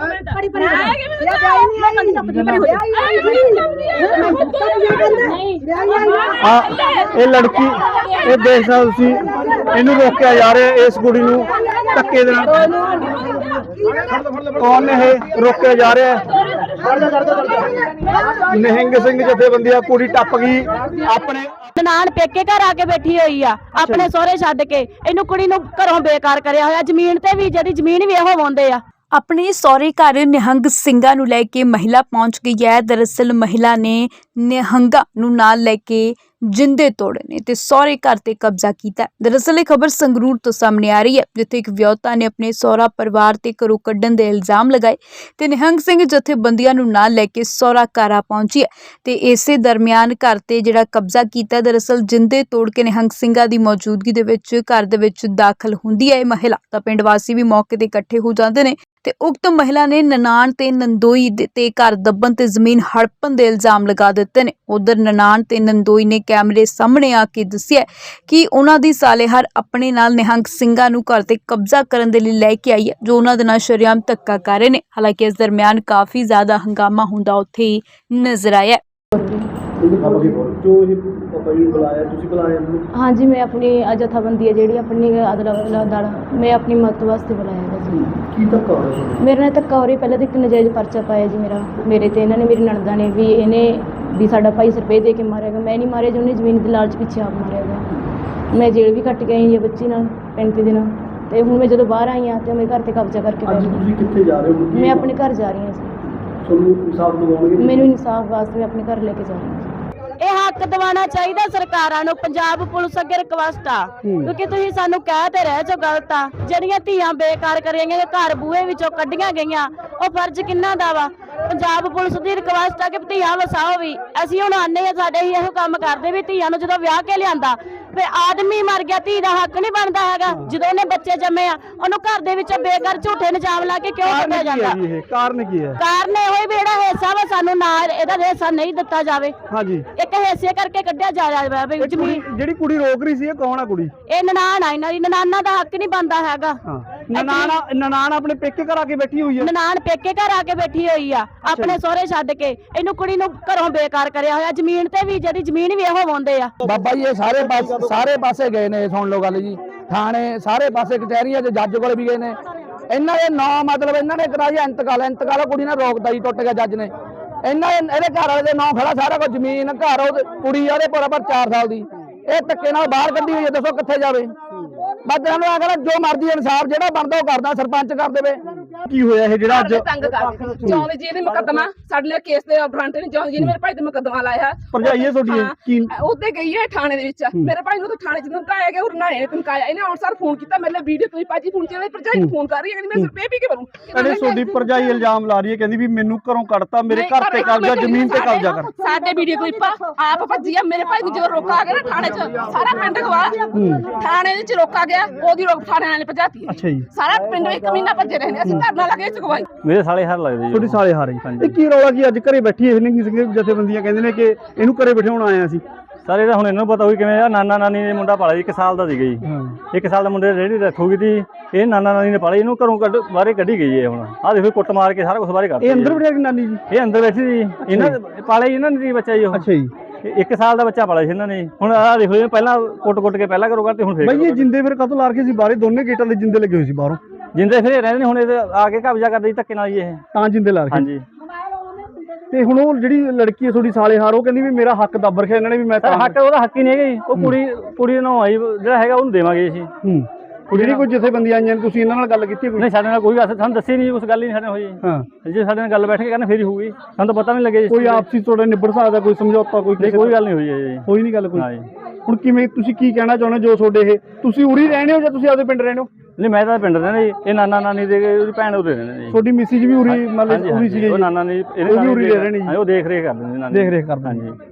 ਨਹੀਂ ਕੰਦੀ ਆ ਇਹ ਲੜਕੀ ਇਹ ਦੇਖ ਸਕਦੇ ਤੁਸੀਂ ਇਹਨੂੰ ਰੋਕਿਆ ਜਾ ਰਿਹਾ ਇਸ ਕੁੜੀ ਨੂੰ ਧੱਕੇ ਦੇ ਨਾਲ ਕੌਣ ਨੇ ਇਹ ਰੋਕਿਆ ਜਾ ਰਿਹਾ ਹੈ ਨਿਹੰਗ ਸਿੰਘ ਜਥੇਬੰਦੀਆਂ ਕੁੜੀ ਟੱਪ ਗਈ ਆਪਣੇ ਨਨਾਣ ਪੇਕੇ ਘਰ ਆ ਕੇ ਬੈਠੀ ਹੋਈ ਆ ਆਪਣੇ ਸਹੁਰੇ ਛੱਡ ਕੇ ਇਹਨੂੰ ਕੁੜੀ ਨੂੰ ਘਰੋਂ ਬੇਕਾਰ ਕਰਿਆ ਹੋਇਆ ਜ਼ਮੀਨ ਤੇ ਵੀ ਜਿਹਦੀ ਜ਼ਮੀਨ ਵੀ ਇਹੋ ਵਾਉਂਦੇ ਆ ਆਪਣੇ ਸਹੁਰੇ ਘਰ ਨਿਹੰਗ ਸਿੰਘਾਂ ਨੂੰ ਲੈ ਕੇ ਮਹਿਲਾ ਪਹੁੰਚ ਗਈ ਹੈ। ਦਰਅਸਲ ਮਹਿਲਾ ਨੇ ਨਿਹੰਗਾਂ ਨੂੰ ਨਾਲ ਲੈ ਕੇ ਜਿੰਦੇ ਤੋੜੇ ਨੇ ਤੇ ਸਹੁਰੇ ਘਰ ਤੇ ਕਬਜ਼ਾ ਕੀਤਾ ਦਰਅਸਲ ਇਹ ਖਬਰ ਸੰਗਰੂਰ ਤੋਂ ਸਾਹਮਣੇ ਆ ਰਹੀ ਹੈ, ਜਿੱਥੇ ਇੱਕ ਵਿਆਹੁਤਾ ਨੇ ਆਪਣੇ ਸਹੁਰਾ ਪਰਿਵਾਰ ਤੇ ਘਰੋਂ ਕੱਢਣ ਦੇ ਇਲਜ਼ਾਮ ਲਗਾਏ ਤੇ ਨਿਹੰਗ ਸਿੰਘ ਜਥੇਬੰਦੀਆਂ ਨੂੰ ਨਾਲ ਲੈ ਕੇ ਸਹੁਰਾ ਘਰ ਆ ਪਹੁੰਚੀ ਹੈ ਤੇ ਇਸੇ ਦਰਮਿਆਨ ਘਰ ਤੇ ਜਿਹੜਾ ਕਬਜ਼ਾ ਕੀਤਾ ਦਰਅਸਲ ਜਿੰਦੇ ਤੋੜ ਕੇ ਨਿਹੰਗ ਸਿੰਘਾਂ ਦੀ ਮੌਜੂਦਗੀ ਦੇ ਵਿੱਚ ਘਰ ਦੇ ਵਿੱਚ ਦਾਖਲ ਹੁੰਦੀ ਹੈ ਇਹ ਮਹਿਲਾ। ਤਾਂ ਪਿੰਡ ਵਾਸੀ ਵੀ ਮੌਕੇ ਤੇ ਇਕੱਠੇ ਹੋ ਜਾਂਦੇ ਨੇ ਤੇ ਉਕਤ ਮਹਿਲਾ ਨੇ ਨਨਾਣ ਤੇ ਨੰਦੋਈ ਦੇ ਤੇ ਘਰ ਦੱਬਣ ਤੇ ਜ਼ਮੀਨ ਹੜਪਣ ਦੇ ਇਲਜ਼ਾਮ ਲਗਾ ਦਿੱਤੇ ਨੇ। ਉਧਰ ਨਨਾਣ ਤੇ ਨੰਦੋਈ ਨੇ ਕੈਮਰੇ ਸਾਹਮਣੇ ਆ ਕੇ ਦੱਸਿਆ ਕਿ ਉਹਨਾਂ ਦੀ ਸਾਲੇਹਾਰ ਆਪਣੇ ਨਾਲ ਨਿਹੰਗ ਸਿੰਘਾਂ ਨੂੰ ਘਰ ਤੇ ਕਬਜ਼ਾ ਕਰਨ ਦੇ ਲਈ ਲੈ ਕੇ ਆਈ ਹੈ, ਜੋ ਉਹਨਾਂ ਦੇ ਨਾਲ ਸ਼ਰੇਆਮ ਧੱਕਾ ਕਰ ਰਹੇ ਨੇ। ਹਾਲਾਂਕਿ ਇਸ ਦਰਮਿਆਨ ਕਾਫੀ ਜ਼ਿਆਦਾ ਹੰਗਾਮਾ ਹੁੰਦਾ ਉੱਥੇ ਹੀ ਨਜ਼ਰ ਆਇਆ ਜੋ ਇਹ ਪਾਪਾ ਜੀ ਬੁਲਾਇਆ ਤੁਸੀਂ ਬੁਲਾਇਆ ਇਹਨੂੰ ਹਾਂਜੀ ਮੈਂ ਆਪਣੀ ਅ ਜਥਾਬੰਦੀ ਹੈ ਜਿਹੜੀ ਆਪਣੀ ਅਦਲਾ ਦਲ। ਮੈਂ ਆਪਣੀ ਮਦਦ ਵਾਸਤੇ ਬੁਲਾਇਆ ਹੈਗਾ ਜੀ। ਕੀ ਧੱਕਾ ਹੋ ਰਿਹਾ ਮੇਰੇ ਨਾਲ ਧੱਕਾ ਹੋ ਰਹੀ ਪਹਿਲਾਂ ਤਾਂ ਇੱਕ ਨਜਾਇਜ਼ ਪਰਚਾ ਪਾਇਆ ਜੀ ਮੇਰਾ। ਮੇਰੇ ਤੇ ਇਹਨਾਂ ਨੇ ਮੇਰੀ ਨਣਦਾਂ ਨੇ ਵੀ ਇਹਨੇ ਵੀ ਸਾਡਾ ਭਾਈ ਸਰਪੇ ਦੇ ਕੇ ਮਾਰਿਆ ਗਿਆ ਮੈਂ ਨਹੀਂ ਮਾਰਿਆ ਜੀ ਉਹਨੇ ਜ਼ਮੀਨ ਦੇ ਲਾਲਚ ਪਿੱਛੇ ਆਪ ਮਾਰਿਆ ਗਿਆ ਮੈਂ ਜੇਲ੍ਹ ਵੀ ਕੱਟ ਕੇ ਆਈ ਹਾਂ ਬੱਚੀ ਨਾਲ 35 ਦਿਨ ਤੇ ਹੁਣ ਮੈਂ ਜਦੋਂ ਬਾਹਰ ਆਈ ਹਾਂ ਤੇ ਮੇਰੇ ਘਰ ਤੇ ਕਬਜ਼ਾ ਕਰਕੇ ਅੱਜ ਬੈਠ ਤੁਸੀਂ ਕਿੱਥੇ ਜਾ ਰਹੇ ਹੋ? ਗਈ ਮੈਂ ਆਪਣੇ ਘਰ ਜਾ ਰਹੀ ਹਾਂ ਜੀ। ਤੁਹਾਨੂੰ ਇਨਸਾਫ ਦਿਵਾਉਣਗੇ? ਮੈਨੂੰ ਇਨਸਾਫ ਵਾਸਤੇ ਮੈਂ ਆਪਣੇ ਘਰ ਲੈ ਕੇ ਜਾ ਰਹੀ ਹਾਂ ਇਹ ਹੱਕ ਦਿਵਾਉਣਾ ਚਾਹੀਦਾ ਸਰਕਾਰਾਂ ਨੂੰ ਪੰਜਾਬ ਪੁਲਿਸ ਅੱਗੇ ਰਿਕਵੈਸਟ ਆ। ਕਿਉਂਕਿ ਤੁਸੀਂ ਸਾਨੂੰ ਕਹਿ ਤੇ ਰਹੇ ਜੋ ਗਲਤ ਆ। ਜਿਹੜੀਆਂ ਧੀਆਂ ਬੇਕਾਰ ਕਰੀਆਂ ਗਈਆਂ ਘਰ ਬੂਹੇ ਵਿੱਚੋਂ ਕੱਢੀਆਂ ਗਈਆਂ ਉਹ ਫਰਜ਼ ਕਿੰਨਾ ਦਾ ਵਾ? ਪੰਜਾਬ ਪੁਲਿਸ ਦੀ ਰਿਕਵੈਸਟ ਆ ਕਿ ਧੀਆਂ ਵਸਾਓ ਵੀ। ਅਸੀਂ ਹੁਣ ਆਨੇ ਆ ਸਾਡੇ ਹੀ ਇਹੋ ਕੰਮ ਕਰਦੇ ਵੀ ਧੀਆਂ ਨੂੰ ਜਦੋਂ ਵਿਆਹ ਕੇ ਲਿਆਂਦਾ ਫੇ ਆਦਮੀ ਮਰ ਗਿਆ ਧੀ ਦਾ ਹੱਕ ਨਹੀਂ ਬਣਦਾ ਹੈਗਾ। ਜਦੋਂ ਉਹਨੇ ਬੱਚੇ ਜੰਮੇ ਆ ਉਹਨੂੰ ਘਰ ਦੇ ਵਿੱਚੋਂ ਬੇਕਾਰ ਝੂਠੇ ਇਲਜ਼ਾਮ ਲਾ ਕੇ ਕਿਉਂ ਕੱਢਿਆ ਜਾਂਦਾ? ਕਾਰਨ ਕੀ ਹੈ? ਕਾਰਨ ਇਹੋ ਹੀ ਵੀ ਜਿਹੜਾ ਹਿੱਸਾ ਵਾ ਇਹਦਾ ਹਿੱਸਾ ਨਹੀਂ ਦਿੱਤਾ ਜਾਵੇ ਹਾਂਜੀ। ਇੱਕ ਹਿੱਸੇ ਕਰਕੇ ਕੱਢਿਆ ਜਾ ਰਿਹਾ ਵੀ ਇਹ ਕੁੜੀ ਜ਼ਮੀਨ ਜਿਹੜੀ ਕੁੜੀ ਰੋਕ ਰਹੀ ਸੀ ਇਹ ਕੌਣ ਆ ਕੁੜੀ? ਇਹ ਨਨਾਣ ਆ ਇਹਨਾਂ ਦੀ ਨਨਾਨਾ ਦਾ ਹੱਕ ਨਹੀਂ ਬਣਦਾ ਹੈਗਾ। ਹਾਂ। ਨਨਾਣ ਨਨਾਣ ਆਪਣੇ ਪੇਕੇ ਘਰ ਆ ਕੇ ਬੈਠੀ ਹੋਈ ਹੈ ਨਨਾਣ ਪੇਕੇ ਘਰ ਆ ਕੇ ਬੈਠੀ ਹੋਈ ਆ ਆਪਣੇ ਸਹੁਰੇ ਛੱਡ ਕੇ ਇਹਨੂੰ ਕੁੜੀ ਨੂੰ ਘਰੋਂ ਬੇਕਾਰ ਕਰਿਆ ਹੋਇਆ ਜ਼ਮੀਨ ਤੇ ਵੀ ਜਿਹਦੀ ਜ਼ਮੀਨ ਵੀ ਇਹੋ ਵਾਉਂਦੇ ਆ। ਬਾਬਾ ਜੀ ਇਹ ਸਾਰੇ ਪਾਸ ਸਾਰੇ ਪਾਸੇ ਗਏ ਨੇ ਸੁਣ ਲਓ ਗੱਲ ਜੀ। ਥਾਣੇ ਸਾਰੇ ਪਾਸੇ ਕਚਹਿਰੀਆਂ 'ਚ ਜੱਜ ਕੋਲ ਵੀ ਗਏ ਨੇ। ਇਹਨਾਂ ਦੇ ਨਾਂ ਮਤਲਬ ਇਹਨਾਂ ਨੇ ਕਰਾਇਆ ਇੰਤਕਾਲ ਇੰਤਕਾਲ ਕੁੜੀ ਨੇ ਰੋਕਦਾ ਜੀ ਟੁੱਟ ਗਿਆ ਜੱਜ ਨੇ। ਇਹਨਾਂ ਇਹਦੇ ਘਰ ਵਾਲੇ ਦੇ ਨਾਂ ਖੜਾ ਸਾਰਾ ਕੁਝ ਜ਼ਮੀਨ, ਘਰ, ਉਹਦੇ ਕੁੜੀ ਆ ਉਹਦੇ ਬਰਾਬਰ 4 ਸਾਲ ਦੀ। ਇਹ ਧੱਕੇ ਨਾਲ ਬਾਹਰ ਕੱਢੀ ਹੋਈ ਹੈ, ਦੱਸੋ ਕਿੱਥੇ ਜਾਵੇ। ਬਸ ਇਹਨਾਂ ਨੂੰ ਆਖਣਾ ਜੋ ਮਰਜ਼ੀ ਇਨਸਾਫ ਜਿਹੜਾ ਬਣਦਾ ਉਹ ਕਰਦਾ, ਸਰਪੰਚ ਕਰ ਦੇਵੇ। ਕੀ ਹੋਇਆ ਇਹ ਜਿਹੜਾ ਅੱਜ ਤੰਗ ਕਰ ਜੌਨ ਜੀ ਨੇ ਮੁਕੱਦਮਾ ਸਾਡੇ ਲਈ ਕੇਸ ਦੇ ਬ੍ਰਾਂਟ ਨੇ ਜੌਨ ਜੀ ਨੇ ਮੇਰੇ ਭਾਈ ਤੇ ਮੁਕੱਦਮਾ ਲਾਇਆ। ਭਰਜਾਈ ਹੈ ਤੁਹਾਡੀ ਇਹ? ਕੀ ਉਹਦੇ ਗਈ ਹੈ ਥਾਣੇ ਦੇ ਵਿੱਚ। ਮੇਰੇ ਭਾਈ ਨੂੰ ਤਾਂ ਥਾਣੇ ਚ ਧਮਕਾਇਆ ਗਿਆ ਉਹ ਨੇ ਧਮਕਾਇਆ। ਇਹਨੇ ਅਨਸਰ ਫੋਨ ਕੀਤਾ ਮੇਰੇ ਲਈ ਵੀਡੀਓ ਤੁਸੀਂ ਭਾਜੀ ਫੋਨ ਚ ਭਰਜਾਈ ਫੋਨ ਕਰ ਰਹੀ ਹੈ ਮੈਂ ਸਿਰ ਪੇ ਪੀ ਕੇ ਮਰੂੰ ਕਹਿੰਦੇ ਤੁਹਾਡੀ ਭਰਜਾਈ ਇਲਜ਼ਾਮ ਲਾ ਰਹੀ ਹੈ ਕਹਿੰਦੀ ਵੀ ਮੈਨੂੰ ਘਰੋਂ ਕੱਢਤਾ ਮੇਰੇ ਘਰ ਤੇ ਕਬਜ਼ਾ ਜ਼ਮੀਨ ਤੇ ਕਬਜ਼ਾ ਕਰ। ਸਾਡੇ ਵੀਡੀਓ ਕਲਿੱਪ ਆਪ ਭੱਜੀ ਆ ਮੇਰੇ ਭਾਈ ਨੂੰ ਜਦੋਂ ਰੋਕਾ ਆ ਗਿਆ ਨਾ ਥਾਣੇ ਚ ਸਾਰਾ ਪਿੰਡ ਗਵਾ ਥਾਣੇ ਵਿੱਚ ਰੋਕਾ ਗਿਆ ਉਹਦੀ ਰੋਕ ਥਾਣੇ ਵਾਲੇ ਭਜਾਤੀ ਅੱਛਾ ਜੀ। ਸਾਰਾ ਪਿੰਡ ਇੱਕ ਮਹੀਨਾ ਭੱਜੇ ਰਹੇ ਨੇ ਅਸੀਂ ਧਰਨਾ ਲੱਗੇ ਚੁਕਵਾਈ ਮੇਰੇ ਸਾਲੇ ਹਾਰ ਲੱਗਦੇ ਜੀ। ਤੁਹਾਡੀ ਸਾਲੇ ਹਾਰੇ ਇਹ ਕੀ ਰੌਲਾ ਕੀ ਅੱਜ ਘਰੇ ਬੈਠੀ ਇਹ ਨਹੀਂ ਕਿਸੇ ਜਥੇਬੰਦੀਆਂ ਕਹਿੰਦੇ ਨੇ ਕਿ ਇਹਨੂੰ ਘਰੇ ਬਿਠਾਉਣ ਆਇਆ ਸੀ ਸਾਰੇ ਤਾਂ ਹੁਣ ਇਹਨਾਂ ਨੂੰ ਪਤਾ ਹੋਈ ਕਿਵੇਂ ਆ। ਨਾਨਾ ਨਾਨੀ ਨੇ ਮੁੰਡਾ ਪਾਲਿਆ ਜੀ ਇੱਕ ਸਾਲ ਦਾ ਸੀਗਾ ਜੀ। ਹਾਂ। ਇੱਕ ਸਾਲ ਦਾ ਮੁੰਡੇ ਰੇੜੀ ਰੱਖੂਗੀ ਤੀ ਇਹ ਨਾਨਾ ਨਾਨੀ ਨੇ ਪਾਲਿਆ ਇਹਨੂੰ ਘਰੋਂ ਕੱਢ ਬਾਹਰੇ ਕੱਢੀ ਗਈ ਹੈ ਹੁਣ। ਆਹ ਦੇਖੋ ਕੁੱਟ ਮਾਰ ਕੇ ਸਾਰਾ ਕੁਝ ਬਾਹਰੇ ਕਰਤਾ ਇਹ ਅੰਦਰ। ਬਿਠਾ ਕੇ ਨਾਨੀ ਜੀ? ਇਹ ਅੰਦਰ ਬੈਠੀ ਸੀ। ਇਹਨਾਂ ਪਾਲਿਆ ਜੀ ਇਹਨਾਂ ਨੇ ਜੀ ਬੱਚਾ ਜੀ ਉਹ। ਅੱਛਾ ਜੀ। ਇਹ ਇੱਕ ਸਾਲ ਦਾ ਬੱਚਾ ਪਾਲਿਆ ਸੀ ਇਹਨਾਂ ਨੇ। ਹੁਣ ਆਹ ਦੇਖੋ ਜੀ ਪਹਿਲਾਂ ਕੁੱਟ-ਕੁੱਟ ਕੇ ਪਹਿਲਾਂ ਕਰੋ ਕਰਦੇ ਹੁਣ ਫੇਰ ਬਈ ਇਹ। ਜਿੰਦੇ ਫਿਰ ਕਦੋਂ ਲਾਰ ਕੇ ਸੀ? ਬਾਹਰੇ ਦੋਨੇ ਗੇਟਾਂ ਦੇ ਜਿੰਦੇ ਲੱਗੇ ਹੋਏ ਸੀ ਬਾਹਰੋਂ। ਜਿੰਦੇ ਫਿਰ ਰਹਿੰਦੇ ਨੇ ਹੁਣ ਇਹ ਆ ਕੇ ਕਬਜ਼ਾ ਕਰਦੇ ਜੀ ਧੱਕੇ ਨਾਲ ਜੀ ਇਹ। ਤਾਂ ਜਿੰਦੇ ਲਾ ਰੱਖੇ ਹਾਂਜੀ। ਤੇ ਹੁਣ ਉਹ ਜਿਹੜੀ ਲੜਕੀ ਹੈ ਤੁਹਾਡੀ ਸਾਲੇ ਹਾਰ ਉਹ ਕਹਿੰਦੀ ਵੀ ਮੇਰਾ ਹੱਕ ਦੱਬ ਰਖਿਆ ਇਹਨਾਂ ਨੇ ਵੀ ਮੈਂ ਸਰ ਤਾਂ ਹੱਕ ਉਹਦਾ ਹੱਕ ਹੀ ਨਹੀਂ ਹੈਗਾ ਜੀ। ਉਹ ਕੁੜੀ ਕੁੜੀ ਨਾਮ ਆਈ ਜਿਹੜਾ ਹੈਗਾ ਉਹਨੂੰ ਦੇਵਾਂਗੇ ਅਸੀਂ। ਹੂੰ। ਜਿਹੜੀ ਕੋਈ ਜਥੇਬੰਦੀਆਂ ਆਈਆਂ ਨੇ ਤੁਸੀਂ ਇਹਨਾਂ ਨਾਲ ਗੱਲ ਕੀਤੀ ਹੈ ਕੋਈ? ਨਹੀਂ ਸਾਡੇ ਨਾਲ ਕੋਈ ਗੱਲ ਸਾਨੂੰ ਦੱਸੀ ਨਹੀਂ ਉਸ ਗੱਲ ਹੀ ਨਹੀਂ ਸਾਡੇ ਨਾਲ ਹੋਈ। ਹਾਂ। ਜੇ ਸਾਡੇ ਨਾਲ ਗੱਲ ਬੈਠ ਕੇ ਕਰਨ ਫੇਰ ਹੀ ਹੋਊਗੀ। ਸਾਨੂੰ ਤਾਂ ਪਤਾ ਨਹੀਂ ਲੱਗਿਆ ਜੀ ਇਸ ਕੋਈ। ਆਪਸੀ ਤੁਹਾਡਾ ਨਿਬੜ ਸਕਦਾ ਕੋਈ ਸਮਝੌਤਾ ਕੋਈ ਨਹੀਂ ਕੋਈ ਗੱਲ ਨਹੀਂ ਹੋਈ ਹੈ ਜੀ। ਹੋਈ ਨਹੀਂ ਗੱਲ ਕੋਈ। ਹਾਂ ਜੀ। ਹੁਣ ਕਿਵੇਂ ਤੁਸੀਂ ਕੀ ਕਹਿਣਾ ਚਾਹੁੰਦੇ ਹੋ ਜੋ ਤੁਹਾਡੇ ਇਹ ਤੁਸੀਂ ਉਰੀ ਰਹਿੰਦੇ ਹੋ ਜਾਂ ਤੁਸੀਂ ਆਪਦੇ ਪਿੰਡ ਰਹਿੰਦੇ ਹੋ? ਨਹੀਂ ਮੈਂ ਤਾਂ ਪਿੰਡ ਰਹਿੰਦਾ ਜੀ। ਇਹ ਨਾਨਾ ਨਾਨੀ ਦੇ ਉਹਦੀ ਭੈਣ ਉਰੇ ਰਹਿੰਦੇ ਨੇ ਜੀ। ਤੁਹਾਡੀ ਮਿਸਿਜ ਵੀ ਉਰੀ ਮਤਲਬ ਹਾਂਜੀ ਉਰੀ ਹਾਂਜੀ ਸੀਗੇ ਉਹ ਜੀ? ਨਾਨਾ ਨੇ ਉਹ ਵੀ ਉਰੀ ਰਹਿ ਰਹੇ ਨੇ ਜੀ। ਹਾਂ ਉਹ ਦੇਖ ਰੇਖ ਕਰਦੇ ਨੇ ਨਾਨੀ। ਦੇਖ ਰੇਖ ਕਰਦੇ ਨੇ। ਹਾਂਜੀ।